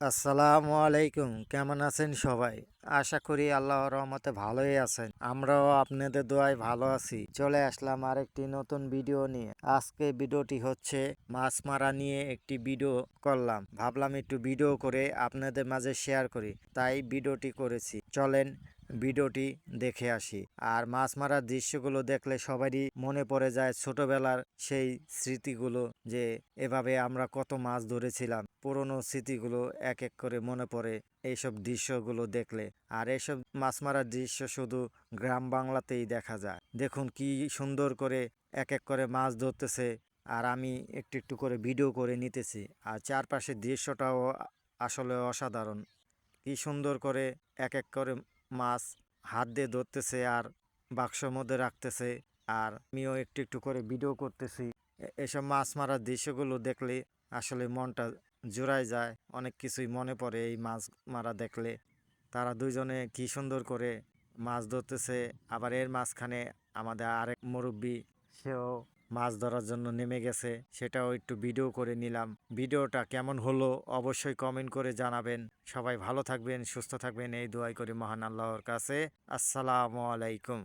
আসসালামু আলাইকুম। কেমন আছেন সবাই? আশা করি আল্লাহ রহমতে ভালোই আছেন। আমরাও আপনাদের দোয়ায় ভালো আছি। চলে আসলাম আরেকটি নতুন ভিডিও নিয়ে। আজকে ভিডিওটি হচ্ছে মাছ মারা নিয়ে একটি ভিডিও করলাম। ভাবলাম একটু ভিডিও করে আপনাদের মাঝে শেয়ার করি। তাই ভিডিওটি করেছি। চলেন ভিডিওটি দেখে আসি। আর মাছ মারার দৃশ্যগুলো দেখলে সবারই মনে পড়ে যায় ছোটবেলার সেই স্মৃতিগুলো যে এভাবে আমরা কত মাছ ধরেছিলাম। পুরনো স্মৃতিগুলো এক এক করে মনে পড়ে এইসব দৃশ্যগুলো দেখলে। আর এইসব মাছ মারার দৃশ্য শুধু গ্রাম বাংলাতেই দেখা যায়। দেখুন কি সুন্দর করে এক এক করে মাছ ধরতেছে। আর আমি একটু একটু করে ভিডিও করে নিতেছি। আর চারপাশের দৃশ্যটাও আসলে অসাধারণ। কি সুন্দর করে এক এক করে মাছ হাত দিয়ে ধরতেছে আর বাক্সর মধ্যে রাখতেছে আর আমিও একটু একটু করে ভিডিও করতেছি। এসব মাছ মারার দৃশ্যগুলো দেখলে আসলে মনটা জোড়ায় যায়, অনেক কিছুই মনে পড়ে এই মাছ মারা দেখলে। তারা দুইজনে কি সুন্দর করে মাছ ধরতেছে, আবার এর মাঝখানে আমাদের আরেক মুরব্বী, সেও মাছ ধরার জন্য নেমে গেছে, সেটাও একটু ভিডিও করে নিলাম। ভিডিওটা কেমন হলো অবশ্যই কমেন্ট করে জানাবেন। সবাই ভালো থাকবেন, সুস্থ থাকবেন, এই দোয়াই করি মহান আল্লাহর কাছে। আসসালামু আলাইকুম।